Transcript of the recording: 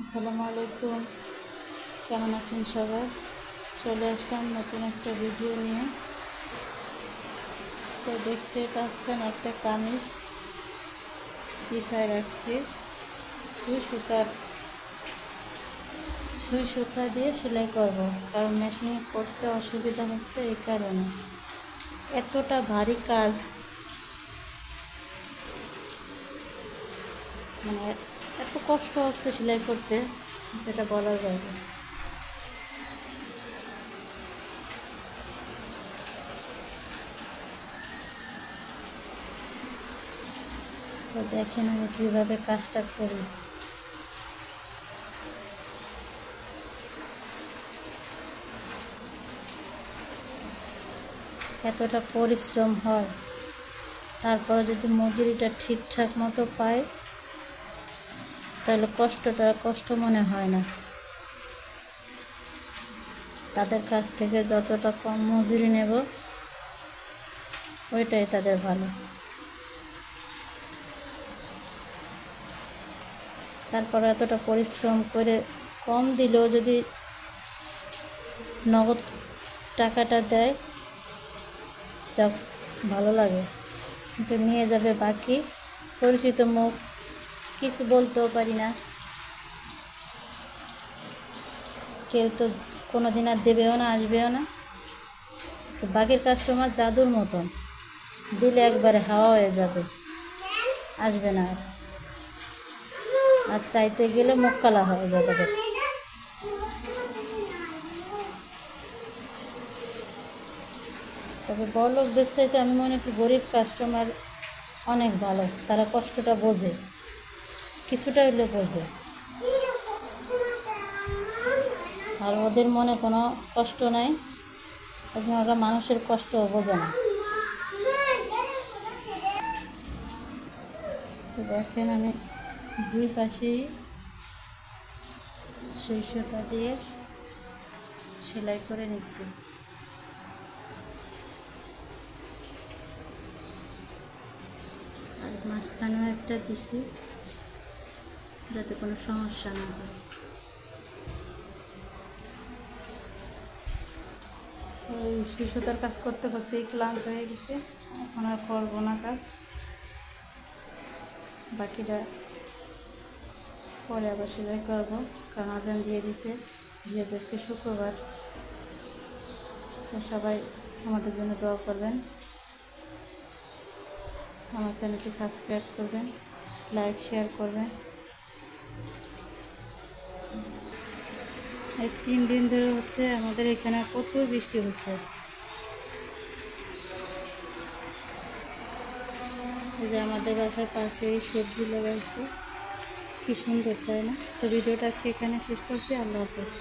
আসসালামু আলাইকুম। কেমন আছেন সবাই? চলে আসলাম নতুন একটা ভিডিও নিয়ে। তো দেখতে পাচ্ছেন একটা কামিজ পিছায় রাখছি। সুই সুতার সুই সুতা দিয়ে সেলাই করব কারণ মেশিনে করতে অসুবিধা হচ্ছে এই কারণে। এতটা ভারী কাজ মানে এত কষ্ট হচ্ছে সেলাই করতে যেটা বলার বাইরে। তো দেখেন আমি কীভাবে কাজটা করি। এতটা পরিশ্রম হয়, তারপরে যদি মজুরিটা ঠিকঠাক মতো পায় তাহলে কষ্টটা কষ্ট মনে হয় না। তাদের কাছ থেকে যতটা কম মজুরি নেব, ওইটাই তাদের ভালো। তারপর এতটা পরিশ্রম করে কম দিলেও যদি নগদ টাকাটা দেয়, যা ভালো লাগে। কিন্তু নিয়ে যাবে বাকি পরিচিত মুখ কিছু বলতেও পারি না। কেউ তো কোনো দিন আর দেবেও না, আসবেও না। তো বাকির কাস্টমার জাদুর মতন। দিলে একবারে হাওয়া হয়ে যাবে। আসবে না আর। আর চাইতে গেলে মুখ কালা হয়ে যাবে। তবে বড় লোকদের চাইতে আমি মনে করি গরিব কাস্টমার অনেক ভালো। তারা কষ্টটা বোঝে। কিছুটা হলে বোঝে। আর ওদের মনে কোনো কষ্ট নাই। ওরা মানুষের কষ্ট বোঝে না। দেখেন আমি দুই পাশেই সরিষাটা দিয়ে সেলাই করে নিচ্ছি। আর মাঝখানেও একটা দিছি। যাতে কোনো সমস্যা না হয়। সুসুতার কাজ করতে করতেই ক্লান্ত হয়ে গেছে। এখন আর করব না কাজ। বাকিটা পরে আবার সেলাই করব। কারণ আজান দিয়ে দিছে যেহেতু আজকে শুক্রবার। তো সবাই আমাদের জন্য দোয়া করবেন। আমার চ্যানেলটি সাবস্ক্রাইব করবেন, লাইক, শেয়ার করবেন। এই তিন দিন ধরে হচ্ছে আমাদের এখানে প্রচুর বৃষ্টি হচ্ছে। এই যে আমাদের বাসার পাশেই সবজি লাগাইছে। কি সুন্দর, তাই না? তো ভিডিওটা আজকে এখানে শেষ করছি। আল্লাহ হাফেজ।